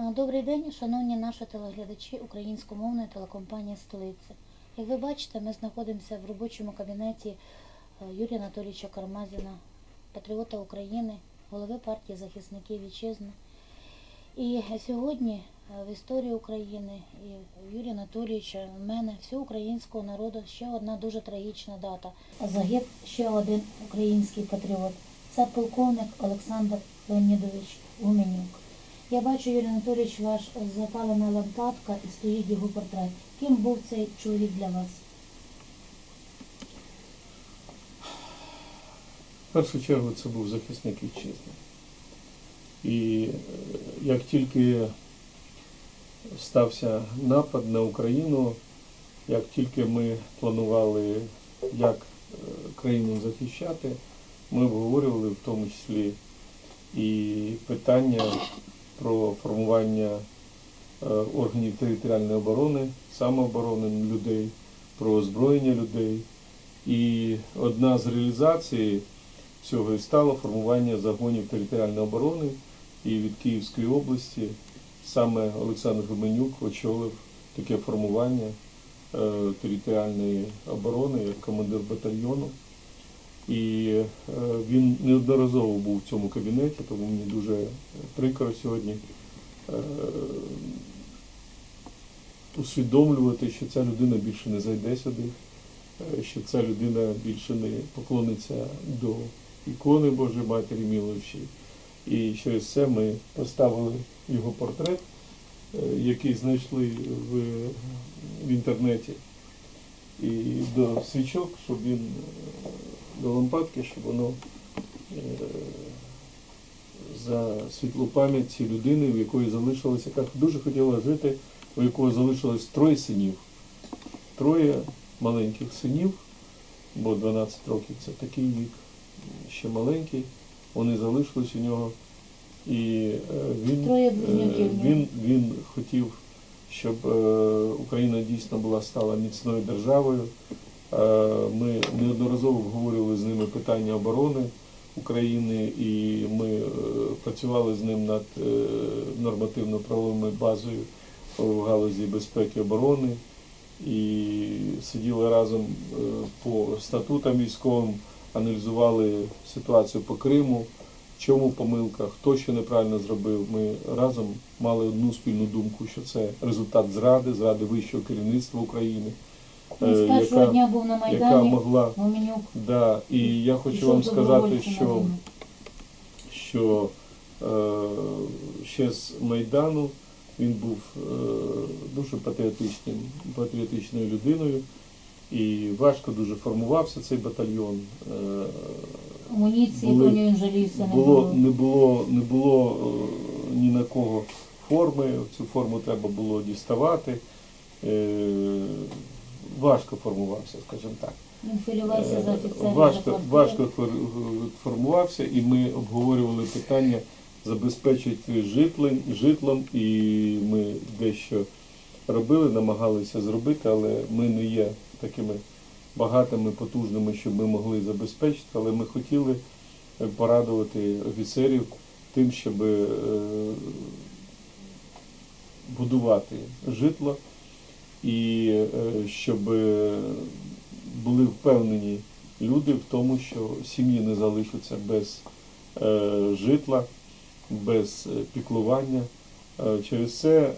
Добрий день, шановні наші телеглядачі українськомовної телекомпанії Столиця. Як ви бачите, ми знаходимося в робочому кабінеті е, Юрія Анатолійовича Кармазіна, патріота України, голови партії захисників вітчизни. І сьогодні е, в історії України і Юрія Анатолійовича, в мене, всього українського народу ще одна дуже трагічна дата. Загиб ще один український патріот. Це полковник Олександр Леонідович Гуменюк. Я бачу, Юрій Анатолійович, ваш запалена лампадка і стоїть його портрет. Ким був цей чоловік для вас? В першу чергу це був захисник вітчизни. І е, як тільки стався напад на Україну, як тільки ми планували, як е, країну захищати, ми обговорювали в тому числі і питання про формування е, органів територіальної оборони, самооборони людей, про озброєння людей. І одна з реалізацій цього і стало формування загонів територіальної оборони. І від Київської області саме Олександр Гуменюк очолив таке формування е, територіальної оборони як командир батальйону. І е, він неодноразово був в цьому кабінеті, тому мені дуже прикро сьогодні е, усвідомлювати, що ця людина більше не зайде сюди, е, що ця людина більше не поклониться до ікони Божої Матері Міловичі. І через це ми поставили його портрет, який знайшли в, в інтернеті. І до свічок, щоб він е, до лампадки, щоб воно е, за світлу пам'ять людини, в якої залишилося, яка дуже хотіла жити, у якого залишилось троє синів. Троє маленьких синів, бо 12 років це такий вік, ще маленький. Вони залишились у нього. І е, він, він, він хотів, щоб е, Україна дійсно була стала міцною державою. Е, Ми неодноразово обговорювали з ними питання оборони України, і ми е, працювали з ним над нормативно-правовою базою в галузі безпеки оборони. І сиділи разом по статутам військовим, аналізували ситуацію по Криму, в чому помилка, хто що неправильно зробив. Ми разом мали одну спільну думку, що це результат зради, зради вищого керівництва України, Він з е, першого яка, дня був на яка Майдані, могла. Гуменюк. Да, і я хочу пішов вам сказати, що що е, ще з Майдану він був е, дуже патріотичним, патріотичною людиною. І важко дуже формувався цей батальйон. Е, Амуніції, він жалівся, не було, не було, не було е, ні на кого форми. Цю форму треба було діставати. Е, важко формувався, скажімо так. За Е. Важко, важко формувався, і ми обговорювали питання забезпечити житлом, житлом, і ми дещо робили, намагалися зробити, але ми не є такими багатими, потужними, щоб ми могли забезпечити, але ми хотіли е, порадувати офіцерів тим, щоб е, будувати житло і е, щоб були впевнені люди в тому, що сім'ї не залишаться без житла, без піклування. Через це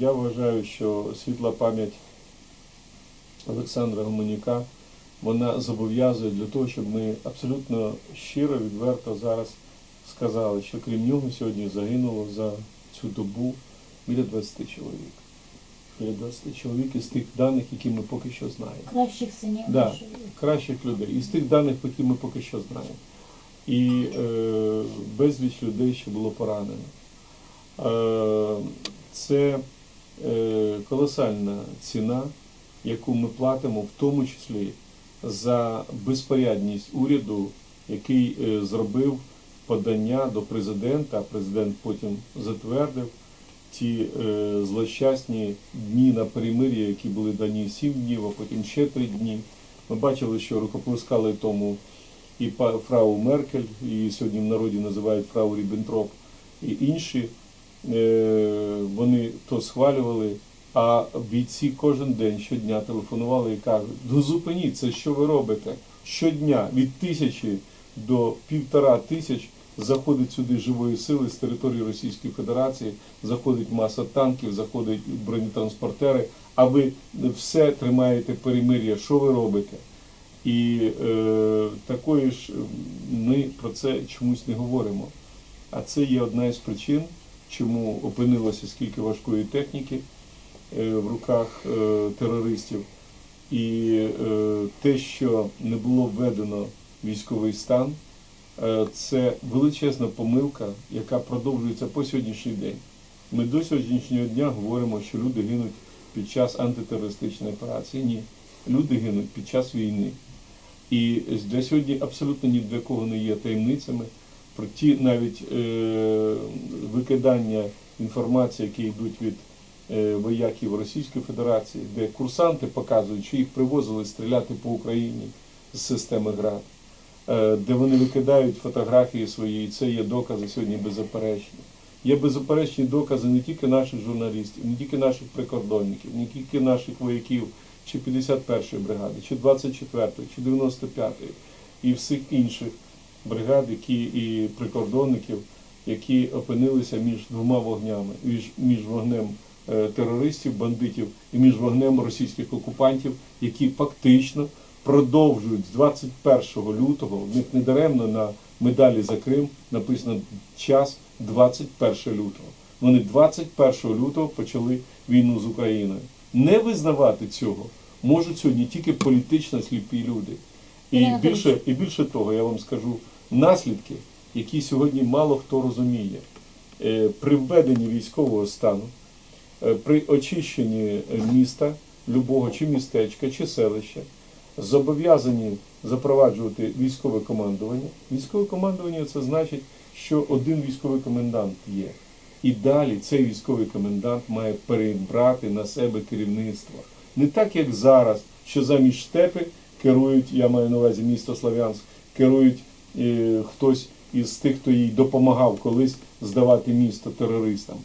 я вважаю, що світла пам'ять Олександра Гуменюка вона зобов'язує для того, щоб ми абсолютно щиро, відверто зараз сказали, що крім нього сьогодні загинуло за цю добу біля 20 чоловік. Біля 20 чоловік із тих даних, які ми поки що знаємо. Кращих синів Да, кращих людей. Із тих даних, які ми поки що знаємо. І е, безліч людей ще було поранено. Е, це е, колосальна ціна, яку ми платимо, в тому числі за безпорядність уряду, який е, зробив подання до президента, президент потім затвердив ті е, злощасні дні на перемир'я, які були дані 7 днів, а потім ще 3 дні. Ми бачили, що рукоплескали тому і фрау Меркель, і сьогодні в народі називають фрау Ріббентроп, і інші. е, вони то схвалювали, а бійці кожен день, щодня телефонували і кажуть, ну зупиніться, що ви робите? Щодня від тисячі до півтора тисяч заходить сюди живої сили з території Російської Федерації, заходить маса танків, заходять бронетранспортери, а ви все тримаєте перемир'я. Що ви робите? І е, такої ж ми про це чомусь не говоримо. А це є одна із причин, чому опинилося скільки важкої техніки в руках е, терористів. І е, те, що не було введено військовий стан, е, це величезна помилка, яка продовжується по сьогоднішній день. Ми до сьогоднішнього дня говоримо, що люди гинуть під час антитерористичної операції. Ні, люди гинуть під час війни. І для сьогодні абсолютно ні для кого не є таємницями про ті навіть е, викидання інформації, які йдуть від е, вояків Російської Федерації, де курсанти показують, що їх привозили стріляти по Україні з системи ГРАД, е, де вони викидають фотографії свої, і це є докази сьогодні беззаперечні. Є беззаперечні докази не тільки наших журналістів, не тільки наших прикордонників, не тільки наших вояків чи 51-ї бригади, чи 24-ї, чи 95-ї і всіх інших бригад, які і прикордонників, які опинилися між двома вогнями, між, між вогнем е, терористів, бандитів і між вогнем російських окупантів, які фактично продовжують з 21 лютого, в них недаремно на медалі за Крим написано час 21 лютого. Вони 21 лютого почали війну з Україною. Не визнавати цього можуть сьогодні тільки політично сліпі люди. І більше, і більше того, я вам скажу наслідки, які сьогодні мало хто розуміє. Е, При введенні військового стану, е, при очищенні е, міста, любого чи містечка, чи селища, зобов'язані запроваджувати військове командування. Військове командування це значить, що один військовий комендант є. І далі цей військовий комендант має перебрати на себе керівництво. Не так, як зараз, що замість штепи керують, я маю на увазі місто Слов'янськ, керують е, хтось із тих, хто їй допомагав колись здавати місто терористам.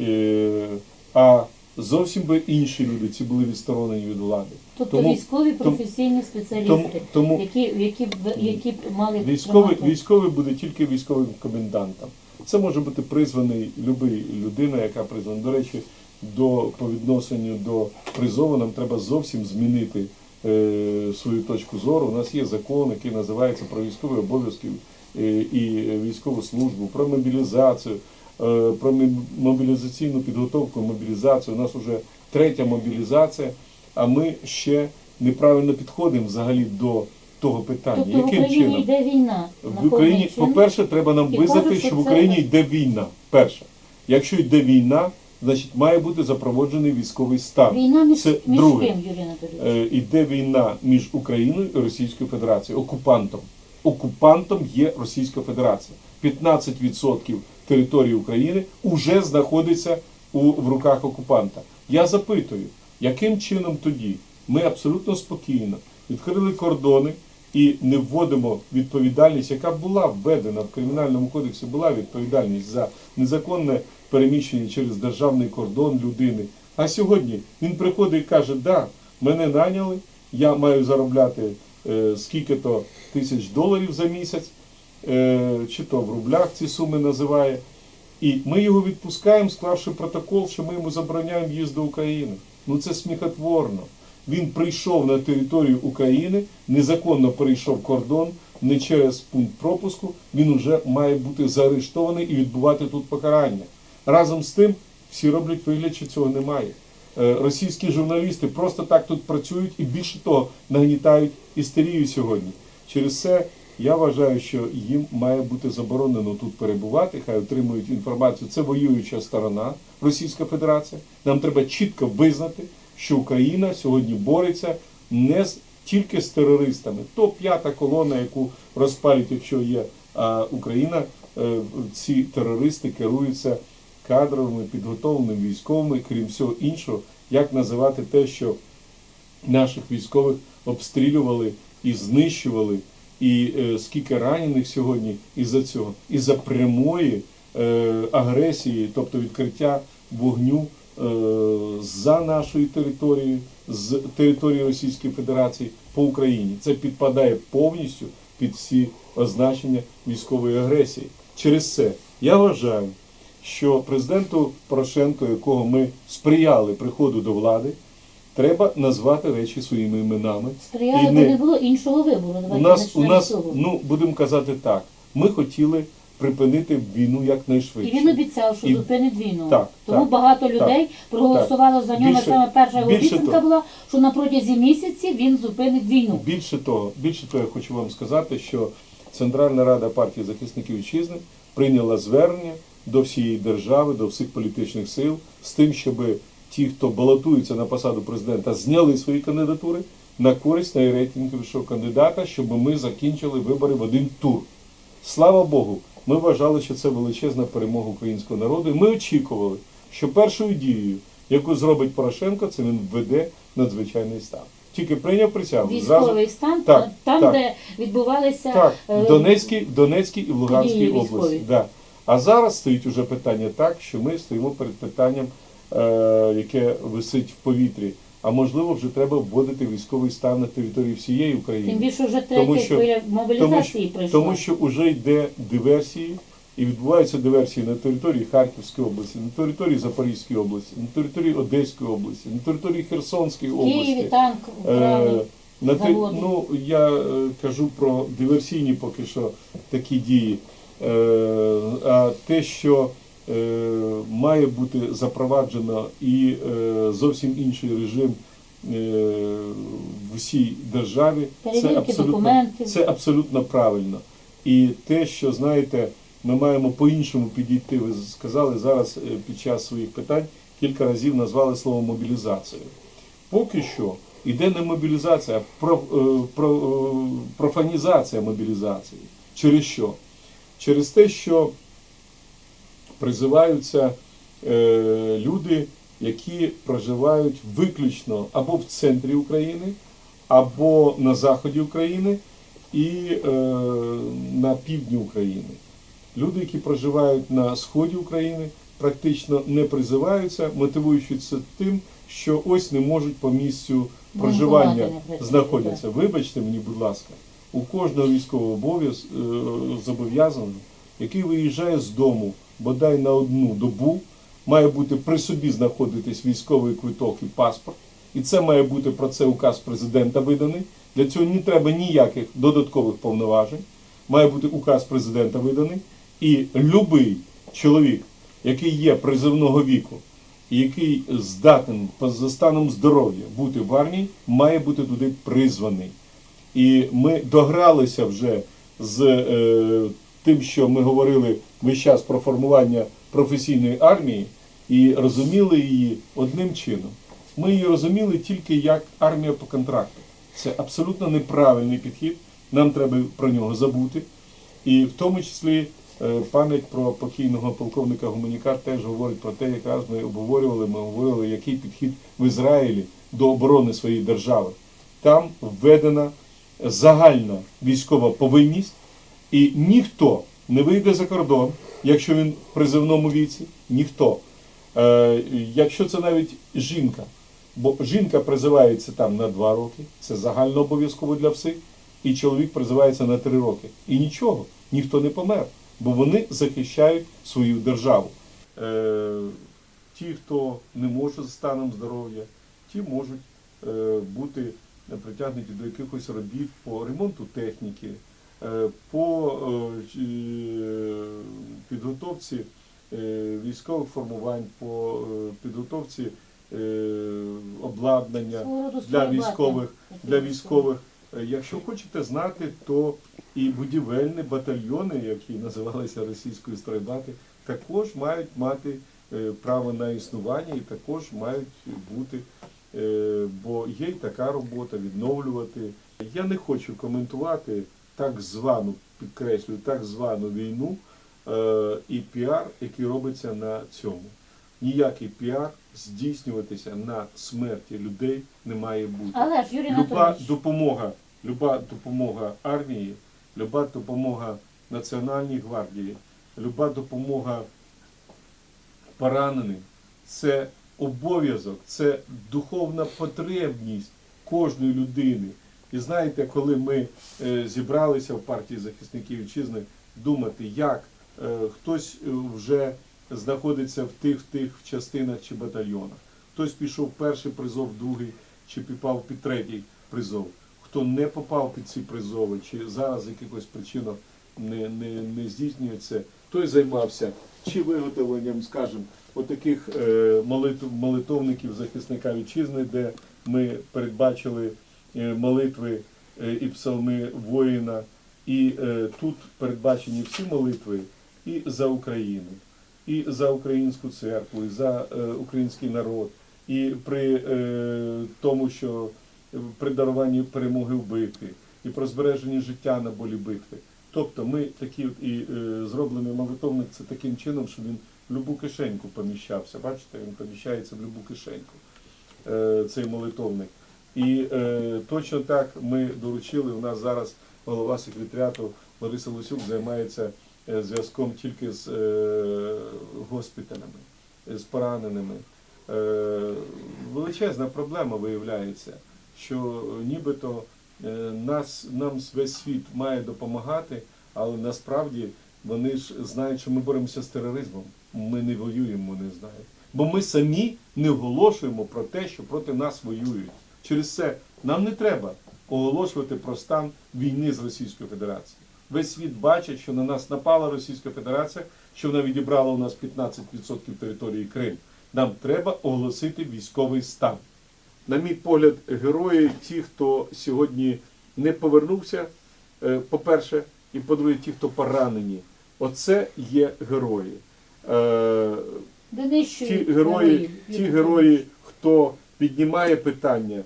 Е, а зовсім би інші люди, ці були відсторонені від влади. Тобто Тому- військові професійні спеціалісти, тому- які, які, які мали Військовий, військовий буде тільки військовим комендантом. Це може бути призваний будь-яка людина, яка призвана. До речі, до, по відношенню до призову нам треба зовсім змінити е, свою точку зору. У нас є закон, який називається про військові обов'язки е, і військову службу, про мобілізацію, про мобілізаційну підготовку, мобілізацію. У нас вже третя мобілізація, а ми ще неправильно підходимо взагалі до того питання. Тобто в Україні чином? йде війна. В Україні, по-перше, треба нам І визнати, кажуть, що в це- Україні йде війна. Перше. Якщо йде війна, значить має бути запроводжений військовий стан. Війна між, Це між друге. ким, Юрій Анатолійович? Е, Іде війна між Україною і Російською Федерацією, окупантом. Окупантом є Російська Федерація. 15% території України вже знаходиться у, в руках окупанта. Я запитую, яким чином тоді ми абсолютно спокійно відкрили кордони і не вводимо відповідальність, яка була введена в кримінальному кодексі, була відповідальність за незаконне переміщення через державний кордон людини. А сьогодні він приходить і каже, да, мене наняли, я маю заробляти е, скільки-то тисяч доларів за місяць, чи то в рублях ці суми називає. І ми його відпускаємо, склавши протокол, що ми йому забороняємо в'їзд до України. Ну це сміхотворно. Він прийшов на територію України, незаконно перейшов кордон, не через пункт пропуску. Він вже має бути заарештований і відбувати тут покарання. Разом з тим, всі роблять вигляд, що цього немає. Е, Російські журналісти просто так тут працюють і більше того нагнітають істерію сьогодні. Через це я вважаю, що їм має бути заборонено тут перебувати, хай отримують інформацію. Це воююча сторона Російська Федерація. Нам треба чітко визнати, що Україна сьогодні бореться не з, тільки з терористами. То п'ята колона, яку розпалюють, якщо є а Україна, е, ці терористи керуються кадровими, підготовленими військовими, крім всього іншого, як називати те, що наших військових обстрілювали і знищували, і е, скільки ранених сьогодні із-за цього, із-за прямої е, агресії, тобто відкриття вогню е, за нашою територією, з території Російської Федерації по Україні. Це підпадає повністю під всі означення військової агресії. Через це я вважаю, що президенту Порошенко, якого ми сприяли приходу до влади, треба назвати речі своїми іменами. Сприяли, бо не- не було іншого вибору. У нас, у нас, ну будемо казати так, ми хотіли припинити війну якнайшвидше. І він обіцяв, що І- зупинить війну. Так, Тому так, багато людей проголосувало за нього. Більше- Саме перша його обіцянка була, що на протязі місяці він зупинить війну. Більше того, більше того, я хочу вам сказати, що Центральна Рада партії захисників вітчизни прийняла звернення до всієї держави, до всіх політичних сил з тим, щоб ті, хто балотується на посаду президента, зняли свої кандидатури на користь найрейтинговішого кандидата, щоб ми закінчили вибори в один тур. Слава Богу, ми вважали, що це величезна перемога українського народу. І ми очікували, що першою дією, яку зробить Порошенко, це він введе надзвичайний стан. Тільки прийняв присягу. Військовий стан, Так, там, так. де відбувалися Так, е, в Донецькій, Донецькій і в Луганській області. Да. А зараз стоїть уже питання так, що ми стоїмо перед питанням, яке висить в повітрі. А можливо, вже треба вводити військовий стан на території всієї України. тим більше вже Тому третя що- хвиля тому, мобілізації що, прийшла. тому що вже йде диверсії, і відбуваються диверсії на території Харківської області, на території Запорізької області, на території Одеської області, на території Херсонської області. Києві танк вкрали. Е, на те, ну, я е, кажу про диверсійні поки що такі дії. Е, а те, що е, має бути запроваджено і е, зовсім інший режим е, в усій державі, це абсолютно, це абсолютно правильно. І те, що знаєте, ми маємо по-іншому підійти. Ви сказали зараз е, під час своїх питань кілька разів назвали слово мобілізацію. Поки що йде не мобілізація, а про, про, профанізація мобілізації. Через що? Через те, що призиваються е, люди, які проживають виключно або в центрі України, або на заході України і е, на півдні України. Люди, які проживають на сході України, практично не призиваються, мотивуючи це тим, що ось не можуть по місцю проживання не працюють, знаходяться. Вибачте мені, будь ласка, у кожного військового обов'яз е, зобов'язаного, який виїжджає з дому бодай на одну добу, має бути при собі знаходитись військовий квиток і паспорт. І це має бути про це указ президента виданий. Для цього не треба ніяких додаткових повноважень. Має бути указ президента виданий. І любий чоловік, який є призивного віку, який здатен за станом здоров'я бути в армії, має бути туди призваний. І ми догралися вже з е, тим, що ми говорили весь час про формування професійної армії, і розуміли її одним чином. Ми її розуміли тільки як армія по контракту. Це абсолютно неправильний підхід. Нам треба про нього забути. І в тому числі е, пам'ять про покійного полковника Гуманікар теж говорить про те, якраз ми обговорювали, ми говорили, який підхід в Ізраїлі до оборони своєї держави. Там введена загальна військова повинність, і ніхто не вийде за кордон, якщо він в призивному віці, ніхто. Е, якщо це навіть жінка, бо жінка призивається там на 2 роки, це загально обов'язково для всіх, і чоловік призивається на 3 роки. І нічого, ніхто не помер, бо вони захищають свою державу. Е, ті, хто не може за станом здоров'я, ті можуть е, бути притягнуті до якихось робіт по ремонту техніки, по е, е, підготовці е, військових формувань, по е, підготовці е, обладнання для військових, для військових. Е, Якщо хочете знати, то і будівельні батальйони, які називалися російською стройбати, також мають мати е, право на існування і також мають бути, е, бо є й така робота відновлювати. Я не хочу коментувати так звану, підкреслюю, так звану війну е, і піар, який робиться на цьому. Ніякий піар здійснюватися на смерті людей не має бути. Але ж Юрій Люба допомога, люба допомога армії, люба допомога Національній гвардії, люба допомога пораненим це обов'язок, це духовна потребність кожної людини. І знаєте, коли ми е, зібралися в партії захисників вітчизни думати, як е, хтось е, вже знаходиться в тих тих частинах чи батальйонах, хтось пішов перший призов, другий чи попав під третій призов. Хто не попав під ці призови, чи зараз якихось причинах не, не, не здійснюється, той займався чи виготовленням, скажімо, отаких молитовників захисника вітчизни, де ми передбачили молитви е, і псалми воїна. І е, тут передбачені всі молитви і за Україну, і за українську церкву, і за е, український народ, і при е, тому, що при даруванні перемоги в битві, і про збереження життя на болі битви. Тобто ми такі і е, зроблений молитовник це таким чином, що він в любу кишеньку поміщався. Бачите, він поміщається в любу кишеньку, е, цей молитовник. І е, точно так ми доручили. У нас зараз голова секретаріату Лариса Лусюк займається е, зв'язком тільки з е, госпіталями, з пораненими. Е, величезна проблема виявляється, що нібито е, нас, нам весь світ має допомагати, але насправді вони ж знають, що ми боремося з тероризмом. Ми не воюємо, вони знають. Бо ми самі не оголошуємо про те, що проти нас воюють. Через це нам не треба оголошувати про стан війни з Російською Федерацією. Весь світ бачить, що на нас напала Російська Федерація, що вона відібрала у нас 15% території Крим. Нам треба оголосити військовий стан. На мій погляд, герої, ті, хто сьогодні не повернувся, е, по-перше, і по-друге, ті, хто поранені, оце є герої. Е, ті герої, ті герої, хто піднімає питання,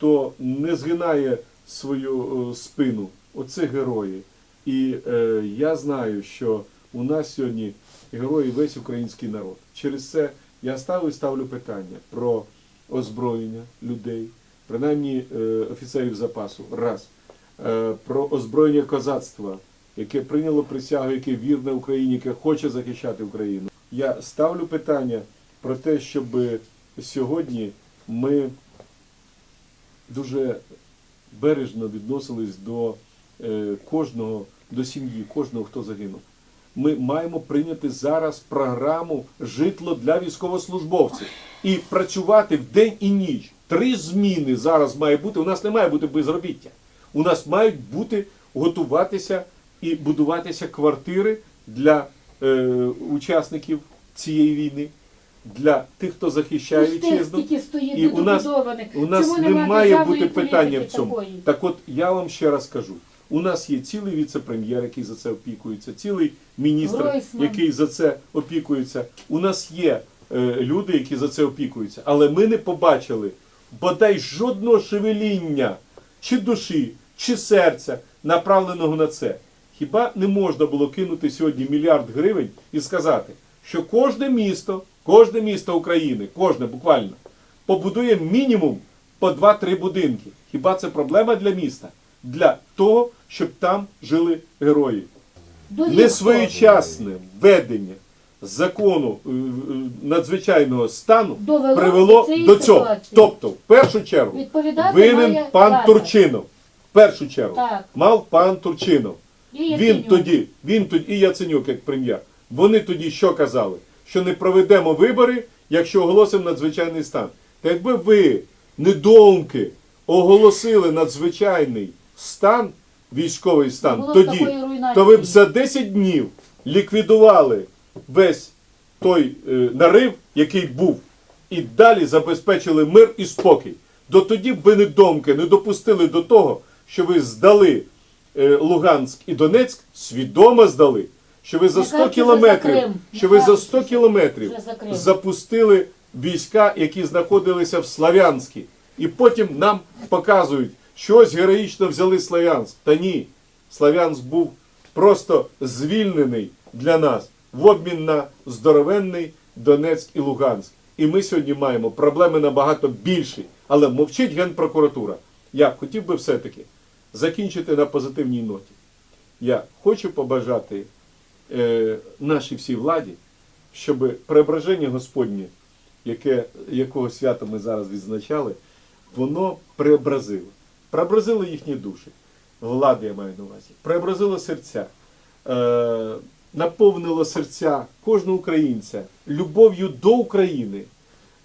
хто не згинає свою е, спину, оце герої. І е, я знаю, що у нас сьогодні герої весь український народ. Через це я ставлю і ставлю питання про озброєння людей, принаймні е, офіцерів запасу, раз, е, про озброєння козацтва, яке прийняло присягу, яке вірне Україні, яке хоче захищати Україну. Я ставлю питання про те, щоб сьогодні ми дуже бережно відносились до е, кожного, до сім'ї, кожного, хто загинув. Ми маємо прийняти зараз програму житло для військовослужбовців і працювати вдень і ніч. Три зміни зараз має бути. У нас не має бути безробіття. У нас мають бути готуватися і будуватися квартири для е, учасників цієї війни, для тих, хто захищає вітчизну. І у нас, у нас не має бути питання в цьому. такої? Так от я вам ще раз кажу: у нас є цілий віце-прем'єр, який за це опікується, цілий міністр, Гройсман. який за це опікується. У нас є е, люди, які за це опікуються, але ми не побачили бодай жодного шевеління чи душі, чи серця, направленого на це. Хіба не можна було кинути сьогодні мільярд гривень і сказати, що кожне місто, кожне місто України, кожне буквально, побудує мінімум по 2-3 будинки. Хіба це проблема для міста? Для того, щоб там жили герої. Несвоєчасне введення закону е, е, надзвичайного стану Довело привело до до цього. ситуації. Тобто, в першу чергу, винен пан влада. Турчинов. В першу чергу Так. мав пан Турчинов. І Він тоді, він тоді, і Яценюк як прем'єр. Вони тоді що казали? Що не проведемо вибори, якщо оголосимо надзвичайний стан. Та якби ви, недоумки, оголосили надзвичайний стан, військовий стан, було тоді, то ви б за 10 днів ліквідували весь той е, нарив, який був, і далі забезпечили мир і спокій. До тоді б ви недомки не допустили до того, що ви здали е, Луганськ і Донецьк, свідомо здали, що ви за 100 кілометрів, що ви за 100 кілометрів запустили війська, які знаходилися в Славянській. І потім нам показують, що ось героїчно взяли Славянськ. Та ні, Славянськ був просто звільнений для нас в обмін на здоровенний Донецьк і Луганськ. І ми сьогодні маємо проблеми набагато більші. Але мовчить Генпрокуратура. Я хотів би все-таки закінчити на позитивній ноті. Я хочу побажати е, нашій всій владі, щоб преображення Господнє, яке, якого свята ми зараз відзначали, воно преобразило. Преобразило їхні душі. Влади я маю на увазі. Преобразило серця. Е, наповнило серця кожного українця любов'ю до України,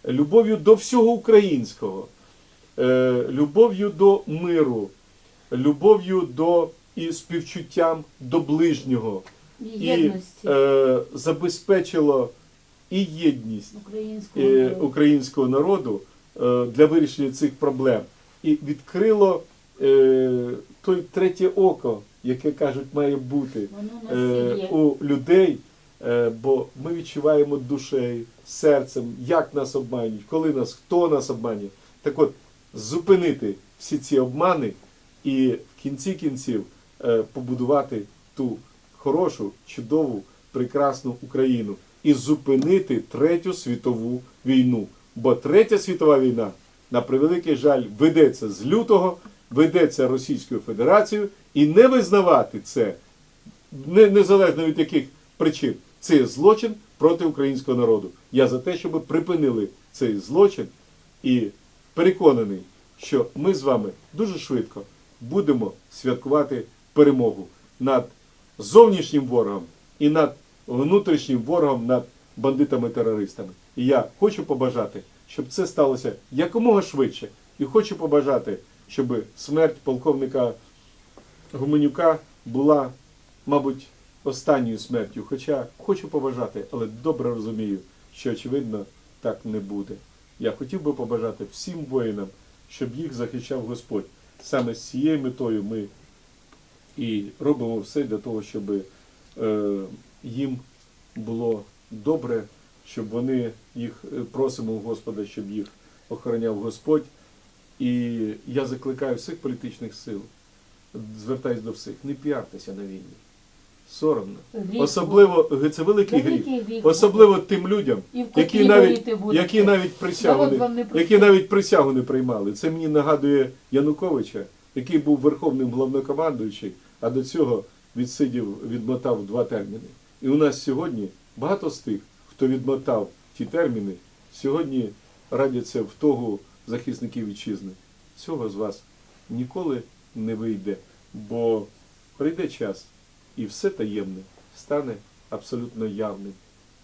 любов'ю до всього українського, е, любов'ю до миру, любов'ю до і співчуттям до ближнього, І і е, забезпечило і єдність українського е, народу. українського народу е, для вирішення цих проблем. І відкрило е, той третє око, яке кажуть, має бути у е, у людей, е, бо ми відчуваємо душею, серцем, як нас обманюють, коли нас, хто нас обманює. Так от, зупинити всі ці обмани і в кінці кінців е, побудувати ту хорошу, чудову, прекрасну Україну і зупинити Третю світову війну. Бо Третя світова війна, на превеликий жаль, ведеться з лютого, ведеться Російською Федерацією, і не визнавати це незалежно від яких причин, це злочин проти українського народу. Я за те, щоб припинили цей злочин і переконаний, що ми з вами дуже швидко будемо святкувати перемогу над зовнішнім ворогом і над внутрішнім ворогом, над бандитами-терористами. І я хочу побажати, щоб це сталося якомога швидше. І хочу побажати, щоб смерть полковника Гуменюка була, мабуть, останньою смертю. Хоча хочу побажати, але добре розумію, що очевидно так не буде. Я хотів би побажати всім воїнам, щоб їх захищав Господь. Саме з цією метою ми і робимо все для того, щоб е, їм було добре, щоб вони їх е, просимо у Господа, щоб їх охороняв Господь. І я закликаю всіх політичних сил, звертаюсь до всіх, не піартеся на війні. Соромно. Гріх Особливо це великий гріх. Гріх Особливо тим людям, які навіть, які навіть присягу не, не які навіть присягу не приймали. Це мені нагадує Януковича, який був верховним головнокомандуючим, а до цього відсидів, відмотав два терміни. І у нас сьогодні багато з тих, хто відмотав ті терміни, сьогодні радяться в того захисників вітчизни. Цього з вас ніколи не вийде, бо прийде час, і все таємне стане абсолютно явним.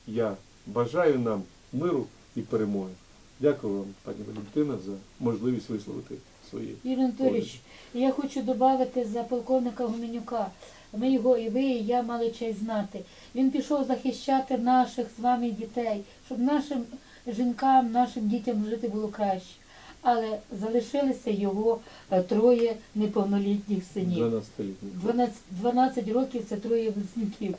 Я бажаю нам миру і перемоги. Дякую вам, пані Валентина, за можливість висловити свої. Юрій Анатолійович, я хочу додати за полковника Гуменюка. Ми його і ви, і я мали честь знати. Він пішов захищати наших з вами дітей, щоб нашим жінкам, нашим дітям жити було краще. Але залишилися його е, троє неповнолітніх синів. 12 літніх 12, 12 років це троє близнюків.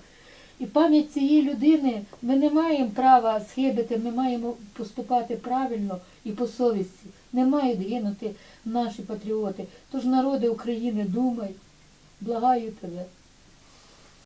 І пам'ять цієї людини ми не маємо права схибити, ми маємо поступати правильно і по совісті. Не мають гинути наші патріоти. Тож народи України, думай, благаю тебе.